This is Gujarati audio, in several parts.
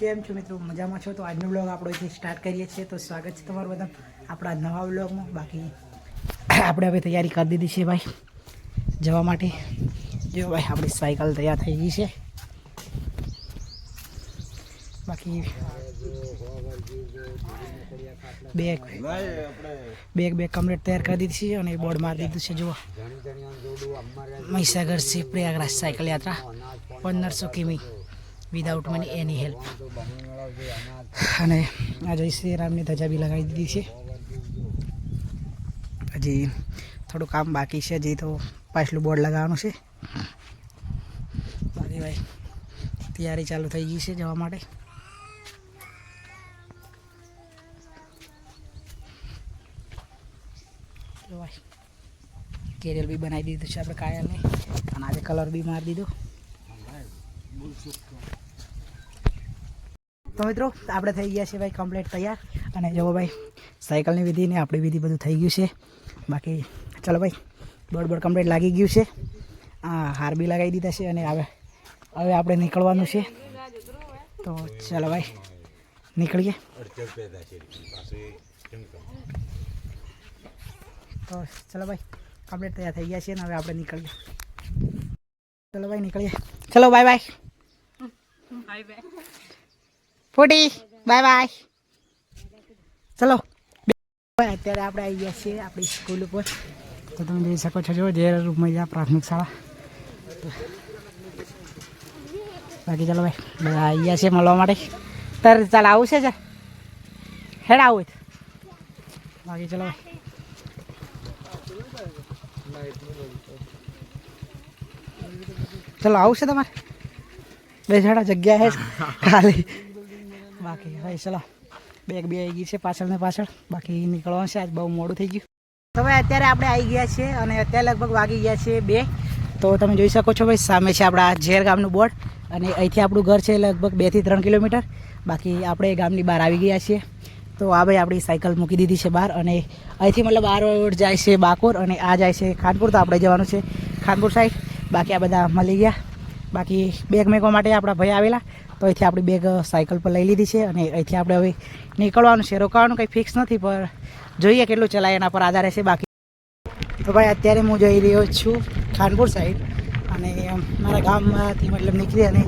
કેમ છો મિત્રો? મજામાં છો? તો આજનો બ્લોગ આપણો અહીંથી સ્ટાર્ટ કરીએ છીએ. તો સ્વાગત છે તમારું બધા આપણા નવા બ્લોગમાં બાકી આપણે હવે તૈયારી કરી દીધી છે ભાઈ જવા માટે. જો ભાઈ, આપણી સાયકલ તૈયાર થઈ ગઈ છે. બાકી બેગ બેગ બેગ કમ્પ્લીટ તૈયાર કરી દીધી છે અને બોર્ડ મારી દીધું છે, જુઓ. મહીસાગર છે પ્રયાગરાજ સાયકલ યાત્રા પંદરસો કિમી. વિદાઉટ મની એની હેલ્પ અને આ જય શ્રી રામની ધજા બી લગાવી દીધી છે. હજી થોડું કામ બાકી છે, હજી તો પાછલું બોર્ડ લગાવવાનું છે. બાકી ભાઈ, તૈયારી ચાલુ થઈ ગઈ છે જવા માટે. કેરિયલ બી બનાવી દીધું છે આપણે કાયલને અને આજે કલર બી મારી દીધો. તો મિત્રો, આપણે થઈ ગયા છે ભાઈ કમ્પ્લીટ તૈયાર. અને જુઓ ભાઈ, સાયકલની વિધિ ને આપણી વિધિ બધું થઈ ગયું છે. બાકી ચલો ભાઈ બોર્ડ બોડ કમ્પ્લીટ લાગી ગયું છે. આ હાર બી લગાવી દીધા છે અને હવે હવે આપણે નીકળવાનું છે. તો ચાલો ભાઈ, નીકળીએ. તો ચલો ભાઈ કમ્પ્લીટ તૈયાર થઈ ગયા છે ને હવે આપણે નીકળીએ. ચલો ભાઈ, નીકળીએ. ચલો બાય બાય ફૂટી. Bye bye. ચલો. ભાઈ અત્યારે આપણે આવી ગયા છીએ આપણી સ્કૂલ ઉપર. તો તમે જોઈ શકો છો જો જે રૂમૈયા પ્રાથમિક શાળા. બાકી ચાલો ભાઈ બધા આવી ગયા છે મળવા માટે. તારે ચાલ આવું છે હેડ આવું બાકી ચલો ભાઈ. ચલો આવું છે તમારે? બે જણા જગ્યા હે. ખાલી. બાકી ભાઈ ચલો બેગ બે આવી ગઈ છે પાછળ ને પાછળ. બાકી નીકળવાનું છે આજ બહુ મોડું થઈ ગયું. હવે અત્યારે આપણે આવી ગયા છીએ અને અત્યારે લગભગ વાગી ગયા છે બે. તો તમે જોઈ શકો છો ભાઈ સામે છે આપણા ઝેર ગામનું બોર્ડ અને અહીંથી આપણું ઘર છે લગભગ બેથી ત્રણ કિલોમીટર. બાકી આપણે ગામની બહાર આવી ગયા છીએ. તો આ ભાઈ આપણી સાયકલ મૂકી દીધી છે બહાર અને અહીંથી મતલબ આ રોડ જાય છે બાકોર અને આ જાય છે ખાનપુર. તો આપણે જવાનું છે ખાનપુર સાઈડ બાકી આ બધા મળી ગયા. બાકી બેગ મેકવા માટે આપણા ભાઈ આવેલા, તો અહીંથી આપણી બેગ સાયકલ પર લઈ લીધી છે અને અહીંથી આપણે હવે નીકળવાનું છે. રોકાવાનું કંઈ ફિક્સ નથી, પણ જોઈએ કેટલું ચલાય એના પર આધાર રહેશે બાકી. તો ભાઈ, અત્યારે હું જઈ રહ્યો છું ખાનપુર સાઈડ અને મારા ગામમાંથી મતલબ નીકળી અને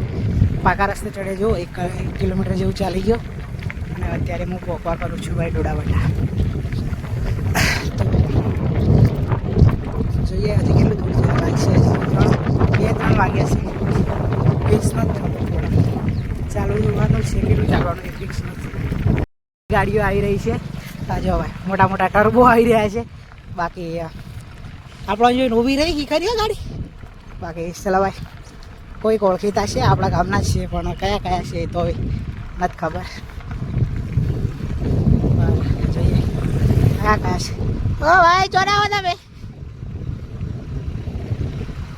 પાકા રસ્તે ચડે જો, એક કિલોમીટર જેવું ચાલી ગયો. અને અત્યારે હું પોકવા કરું છું ભાઈ ડોડાવાડા જોઈએ હજી કેટલું દૂર છે. બે, ત્રણ વાગ્યા છે. ફિક્સ નથી. થતું થોડા ચાલુ જોવાનું છે, કેટલું ચાલવાનું એ ફિક્સ નથી. ગાડીઓ આવી રહી છે. તાજો ભાઈ મોટા મોટા ટર્બો આવી રહ્યા છે. બાકી આપણા જોઈને ઊભી રહી ગઈ કરી ગાડી? બાકી ચલાવાય કોઈક ઓળખીતા છે, આપણા ગામના છે, પણ કયા કયા છે તો નથી ખબર. જોઈએ. કયા કયા છે? ઓ ભાઈ, ચોરાવો તમે.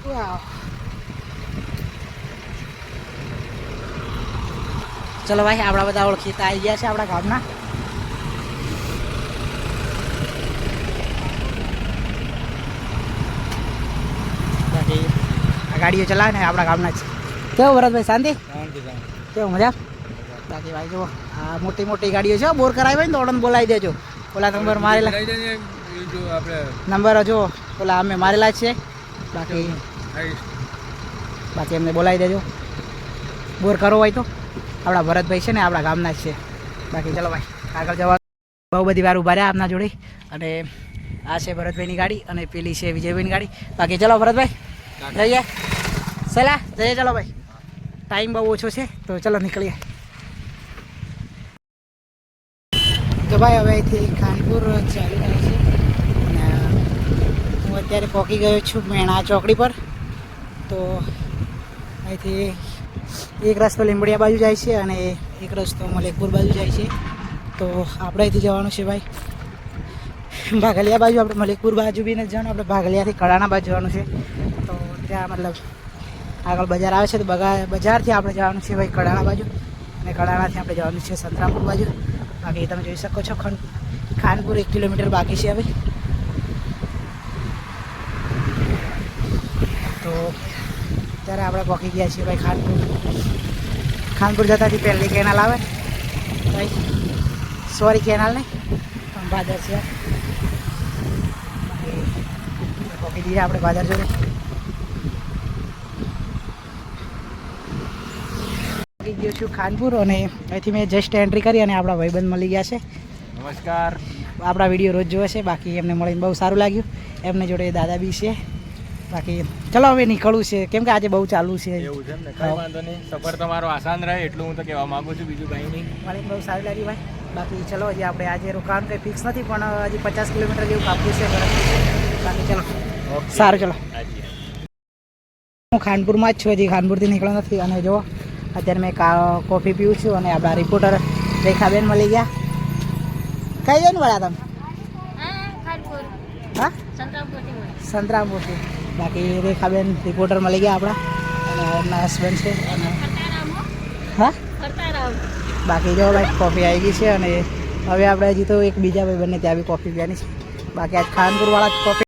વાવ. ચલો ભાઈ આપણા બધા ઓળખીતા આવી ગયા છે આપણા ગામના. આ ગાડીઓ ચલાવે ને આપણા ગામના જ. છે કેવું ભરતભાઈ શાંતિ? કેવું મજા? બાકી ભાઈ જુઓ આ મોટી મોટી ગાડીઓ છે બોર કરાવી હોય ને તો ઓળન બોલાવી દેજો. ઓલા નંબર મારેલા. નંબર જો ઓલા અમે મારેલા છે. બાકી બાકી એમને બોલાવી દેજો. બોર કરો હોય તો. આપણા ભરતભાઈ છે ને, આપણા ગામના જ છે. બાકી ચલો ભાઈ, આગળ જવા બહુ બધી વાર ઊભા રહ્યા આપના જોડે. અને આ છે ભરતભાઈની ગાડી અને પેલી છે વિજયભાઈની ગાડી. બાકી ચલો ભરતભાઈ, જઈએ. સલા, જઈએ ચલો ભાઈ. ટાઈમ બહુ ઓછો છે, તો ચલો નીકળીએ. તો ભાઈ, હવે અહીંથી ખાનપુર ચાલી રહ્યો છે. અને હું અત્યારે પહોંચી ગયો છું મેણા ચોકડી પર. તો અહીંથી એક રસ્તો લીંબડિયા બાજુ જાય છે અને એક રસ્તો મલેકપુર બાજુ જાય છે. તો આપણે અહીંથી જવાનું છે ભાઈ. ભાગલિયા બાજુ આપણે મલેકપુર બાજુ બી નથી જવાનું, આપણે ભાગલિયાથી કડાણા બાજુ જવાનું છે. તો ત્યાં મતલબ આગળ બજાર આવે છે, તો બજારથી આપણે જવાનું છે ભાઈ કડાણા બાજુ. અને કડાણાથી આપણે જવાનું છે સંતરામપુર બાજુ. બાકી તમે જોઈ શકો છો ખન ખાનપુર એક કિલોમીટર બાકી છે હવે તો અત્યારે આપણે પહોંચી ગયા છીએ ભાઈ ખાનપુર. ખાનપુર જતાથી પહેલી કેનાલ આવે. ભાઈ. સોરી કેનાલ નહીં પણ છે. પહોંચી દઈએ આપણે બાજાર જોડે. પહોંચી ગયો છું ખાનપુર અને અહીંથી મેં જસ્ટ એન્ટ્રી કરી અને આપણા ભાઈબંધ મળી ગયા છે. નમસ્કાર. આપણા વીડિયો રોજ જોવે છે બાકી એમને મળીને બહુ સારું લાગ્યું. એમને જોડે દાદા બી છે. બાકી ચલો હવે નીકળવું છે. કેમ કે આજે બહુ ચાલુ છે. એવું છે ને? કઈ વાંધો નહીં. સફર તમારો આસાન રહે એટલું હું તો કહેવા માંગુ છું. બીજું કંઈ નહીં. મને બહુ સારી લાગી ભાઈ. બાકી ચલો હજી આપણે આજે રોકાણ કંઈ ફિક્સ નથી પણ હજી પચાસ કિલોમીટર જેવું કાપ્યું છે બરાબર બાકી ચલો. સારું ચલો. હું ખાનપુરમાં જ છું હજી ખાનપુરથી નીકળ્યો નથી. અને જો અત્યારે મેં કા કોફી પીવું છું અને આપણા રિપોર્ટર રેખાબેન મળી ગયા. કઈ જઈને મળ્યા તમે? હા સંતરામપુરથી. બાકી રેખાબેન રિપોર્ટર મળી ગયા આપણા. અને એમના હસબન્ડ છે. અને હા? બાકી જો ભાઈ કોફી આવી ગઈ છે અને હવે આપણે હજી તો એક બીજા ભાઈ બંને ત્યાં બી કોફી પીવાની છે. બાકી આજ ખાનપુરવાળા જ કોફી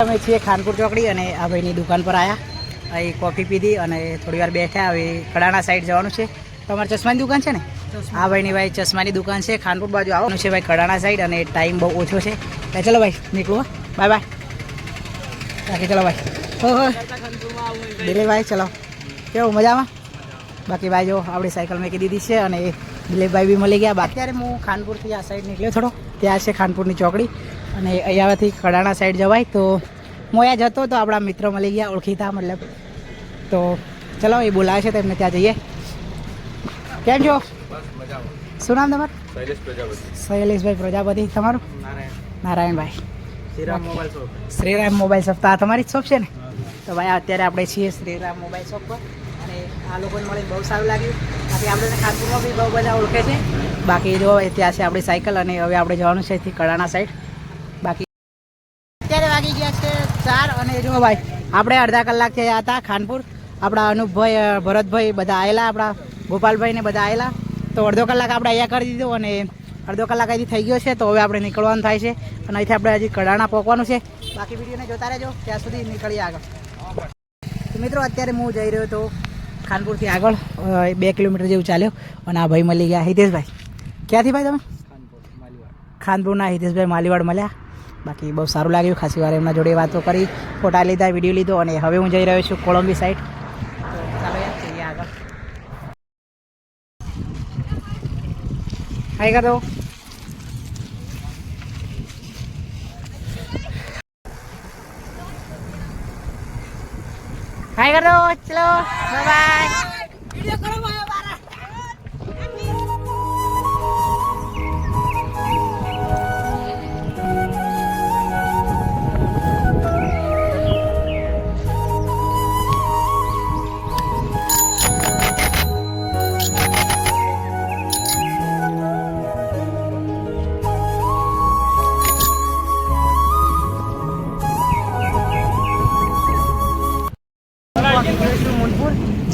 અમે છીએ ખાનપુર ચોકડી અને આ ભાઈની દુકાન પર આવ્યા અહીં કોફી પીધી અને થોડી વાર બેઠા હવે કડાણા સાઈડ જવાનું છે. તમારી ચશ્માની દુકાન છે ને? હા ભાઈની ભાઈ ચશ્માની દુકાન છે. ખાનપુર બાજુ આવવાનું છે ભાઈ કડાણા સાઈડ અને ટાઈમ બહુ ઓછો છે. ચલો ભાઈ નીકળું બાય બાય બાકી ચલો ભાઈ. હો હો. દિલીપભાઈ ચલો. કેવું મજામાં? બાકી ભાઈ જો આપણી સાયકલ મેં દીધી છે અને એ દિલીપભાઈ બી મળી ગયા. બાકી ત્યારે હું ખાનપુરથી આ સાઈડ નીકળ્યો થોડો ત્યાં છે ખાનપુરની ચોકડી. અને અહીંયાથી કડાણા સાઈડ જવાય. તો હું અહીંયા જતો તો આપણા મિત્ર મળી ગયા ઓળખીતા મતલબ. તો ચલો એ બોલાવે છે તો એમને ત્યાં જઈએ. કેમ છો? શું નામ તમારું? શૈલેષભાઈ પ્રજાપતિ. તમારું? Narayan. Narayanbhai. Shriram mobile shop. તો આ તમારી જ શોપ છે ને? તો ભાઈ, અત્યારે આપણે છીએ શ્રીરામ મોબાઈલ શોપ પર. અને આ લોકોને મળે બહુ સારું લાગ્યું. બાકી આપણે ખાનપુરમાં બી બહુ બધા ઓળખે છે. બાકી જો ત્યાં છે આપણી સાયકલ અને હવે આપણે જવાનું છે કડાણા સાઈડ બાકી અત્યારે વાગી ગયા છે ચાર અને જો ભાઈ, આપણે અડધા કલાક થયા હતા ખાનપુર. આપણા અનુપભાઈ ભરતભાઈ બધા આવેલા આપણા ગોપાલભાઈ ને બધા આવેલા તો અડધો કલાક આપણે અહીંયા કરી દીધો અને અડધો કલાક હજી થઈ ગયો છે, તો હવે આપણે નીકળવાનું થાય છે. અને અહીંથી આપણે હજી કડાણા પહોંચવાનું છે. બાકી વિડીયોને જોતા રહેજો. ત્યાં સુધી નીકળીએ આગળ. મિત્રો, અત્યારે હું જઈ રહ્યો તો ખાનપુરથી આગળ બે કિલોમીટર જેવું ચાલ્યો. અને આ ભાઈ મળી ગયા હિતેશભાઈ. ક્યાંથી ભાઈ તમે? ખાનપુરના હિતેશભાઈ માલીવાડ મળ્યા. બાકી બહુ સારું લાગ્યું. ખાસી વાર એમના જોડે વાતો કરી, ફોટા લીધા, વીડિયો લીધો. અને હવે હું જઈ રહ્યો છું કોલંબી સાઈડ આગળ. હાઈ કર દો હાઈ કર દો ચલો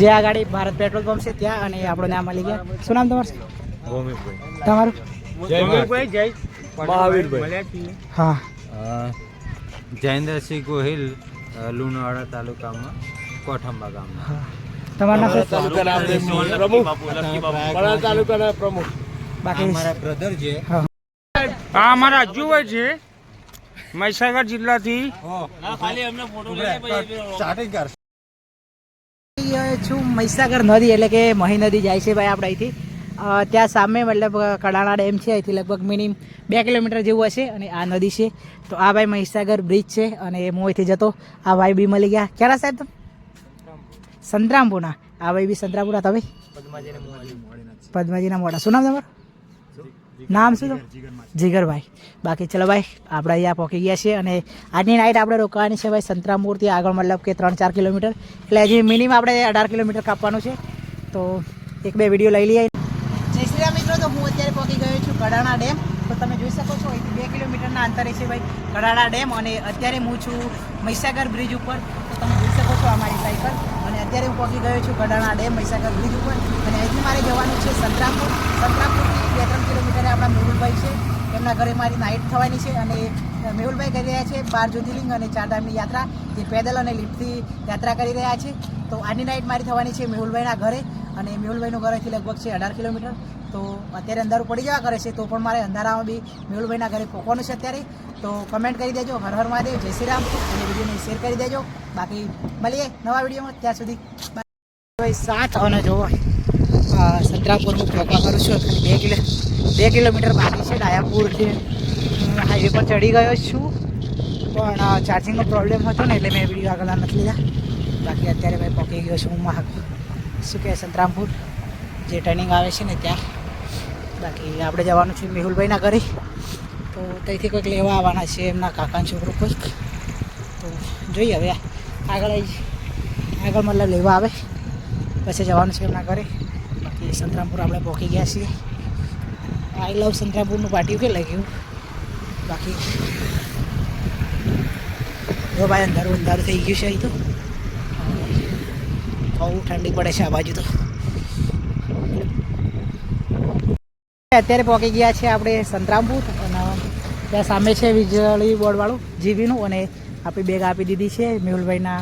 જે આ ગાડી ભારત પેટ્રોલ પંપ છે ત્યાં અને આપણો નામ મળી ગયા. શું નામ તમારું? તમારું? જયમુખભાઈ જય. મહાવીરભાઈ. હા. જયેન્દ્રસિંહ ગોહિલ લુણાવાડા તાલુકામાં કોઠંબા ગામમાં. તમારા તમારું પ્રમુખ. બાકી મારા બ્રધર છે. હા. અમારા છે. મહીસાગર જિલ્લાથી. છું. મહીસાગર નદી એટલે કે મહી નદી જાય છે ભાઈ આપણે અહીંથી. ત્યાં સામે મતલબ કડાણા ડેમ છે અહીંથી લગભગ મિનિમ બે કિલોમીટર જેવું હશે અને આ નદી છે. તો આ ભાઈ મહીસાગર બ્રિજ છે અને હું અહીંથી જતો. આ ભાઈ બી મળી ગયા. ક્યારે સાહેબ તમે? સંતરામપુરના. આ ભાઈ બી સંતરામપુરા તમે? પદ્માજીના મોટા શું નામ તમારું? નામ શું જીગર જીગરભાઈ. બાકી ચલો ભાઈ આપણે અહીંયા પહોંચી ગયા છીએ અને આજની નાઇટ આપણે રોકાવાની છે ભાઈ સંતરામપુરથી આગળ મતલબ કે ત્રણ ચાર કિલોમીટર. એટલે હજી મિનિમમ આપણે અઢાર કિલોમીટર કાપવાનું છે. તો એક બે વીડિયો લઈ લઈએ. જય શ્રી રામ મિત્રો તો હું અત્યારે પહોંચી ગયો છું કડાણા ડેમ. તો તમે જોઈ શકો છો અહીંથી બે કિલોમીટરના અંતરે છે ભાઈ કડાણા ડેમ અને અત્યારે હું છું મહીસાગર બ્રિજ ઉપર. તો તમે જોઈ શકો છો અમારી સાયકલ અને અત્યારે હું પહોંચી ગયો છું કડાણા ડેમ મહીસાગર બ્રિજ ઉપર. અને અહીંથી મારે જવાનું છે સંતરામપુર. સંતરામપુરથી કિલોમીટરે આપણા મેહુલભાઈ છે, એમના ઘરે મારી નાઇટ થવાની છે અને મેહુલભાઈ કરી રહ્યા છે, બાર જ્યોતિર્લિંગ અને ચારધામની યાત્રા, જે પેદલ અને લિફ્ટથી યાત્રા કરી રહ્યા છે. તો આની નાઇટ મારી થવાની છે મેહુલભાઈના ઘરે અને મેહુલભાઈનું ઘરેથી લગભગ છે અઢાર કિલોમીટર. તો અત્યારે અંધારું પડી જવા કરે છે, તો પણ મારે અંધારામાં બી મેહુલભાઈના ઘરે પહોંચવાનું છે અત્યારે. તો કમેન્ટ કરી દેજો, હર હર મહાદેવ, જય શ્રી રામ. અને વિડીયોને શેર કરી દેજો. બાકી મળીએ નવા વિડીયોમાં, ત્યાં સુધી. સાત અને જો સંતરાપુર હું પહોંચવા કરું છું. ખાલી બે કિલો, બે કિલોમીટર બાકી છે ડાયાપુરથી હાઈવે પર ચડી ગયો છું. પણ ચાર્જિંગનો પ્રોબ્લેમ હતો ને એટલે મેં વીડિયો આગળ નથી લીધા. બાકી અત્યારે ભાઈ પહોંચી ગયો છું હું શું કહે સંતરામપુર? જે ટ્રેનિંગ આવે છે ને ત્યાં. બાકી આપણે જવાનું છે મેહુલભાઈના ઘરે. તો ત્યાંથી કોઈક લેવા આવવાના છે એમના કાકાનો છોકરો કોઈક. તો જોઈએ હવે આગળ આગળ મતલબ લેવા આવે. પછી જવાનું છે એમના ઘરે. સંતરામપુર આપણે પહોંચી ગયા છીએ. આઈ લવ સંતરામપુરનું પાટિયું કે લાગ્યું? બાકી જો ભાઈ અંધારું અંધારું થઈ ગયું છે અહીં તો. બહુ ઠંડી પડે છે આ બાજુ તો. અત્યારે પહોંચી ગયા છે આપણે સંતરામપુર અને ત્યાં સામે છે વીજળી બોર્ડવાળું જીવીનું અને આપણી બેગ આપી દીધી છે મેહુલભાઈના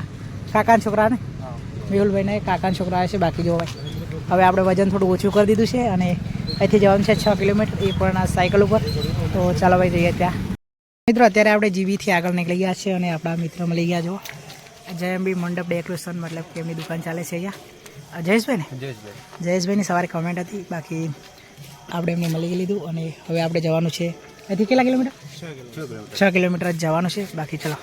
કાકાના છોકરાને. મેહુલભાઈને કાકાના છોકરા છે બાકી જો ભાઈ. હવે આપણે વજન થોડું ઓછું કરી દીધું છે અને અહીંથી જવાનું છે છ કિલોમીટર એ પણ સાયકલ ઉપર. તો ચાલો ભાઈ જઈએ ત્યાં. મિત્રો અત્યારે આપણે જીવીથી આગળ નીકળી ગયા છે અને આપણા મિત્ર મળી ગયા જો જયંબી મંડપ ડેકોરેશન મતલબ કે એમની દુકાન ચાલે છે અહીંયા. જયેશભાઈ ને જયેશભાઈ. જયેશભાઈની સવારે કમેન્ટ હતી બાકી આપણે એમને મળી લીધું અને હવે આપણે જવાનું છે. અહીંથી કેટલા કિલોમીટર. છ કિલોમીટર જ જવાનું છે. બાકી ચલો.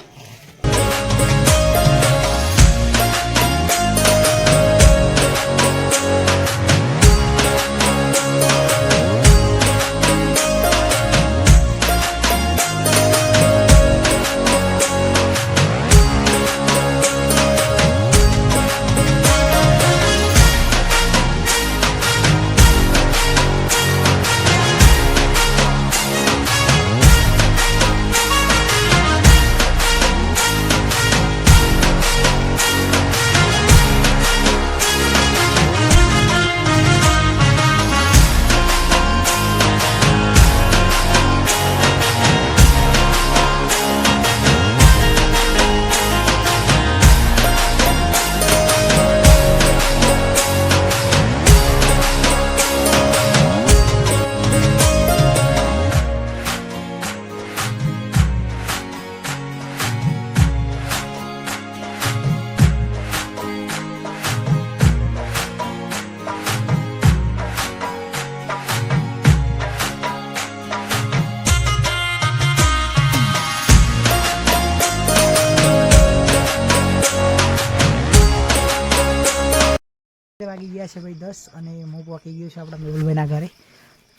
વાગી ગયા છે ભાઈ દસ અને હું પહોંચી ગયું છે આપણા મેહુલભાઈના ઘરે.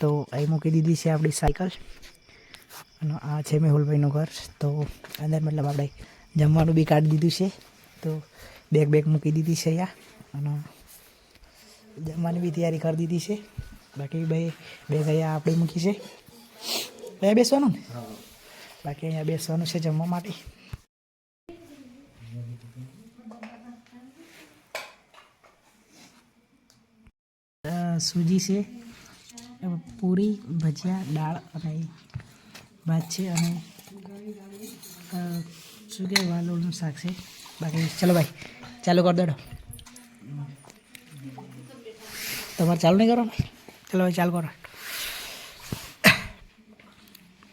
તો અહીં મૂકી દીધી છે આપણી સાયકલ. અને આ છે મેહુલભાઈનું ઘર. તો અંદર મતલબ આપણે જમવાનું બી કાઢી દીધું છે. તો બેગ બેગ મૂકી દીધી છે અહીંયા. અને જમવાની બી તૈયારી કરી દીધી છે. બાકી ભાઈ બેગ અહીંયા આપણે મૂકી છે. અહીંયા બેસવાનું ને? બાકી અહીંયા બેસવાનું છે જમવા માટે. સૂજી છે પૂરી, ભજીયા, દાળ અને ભાત છે અને શું કે વાલોળનું શાક છે. બાકી ચલો ભાઈ, ચાલુ કરી દેડો. તમારે ચાલુ નહીં કરો ચલો ભાઈ, ચાલુ કરો.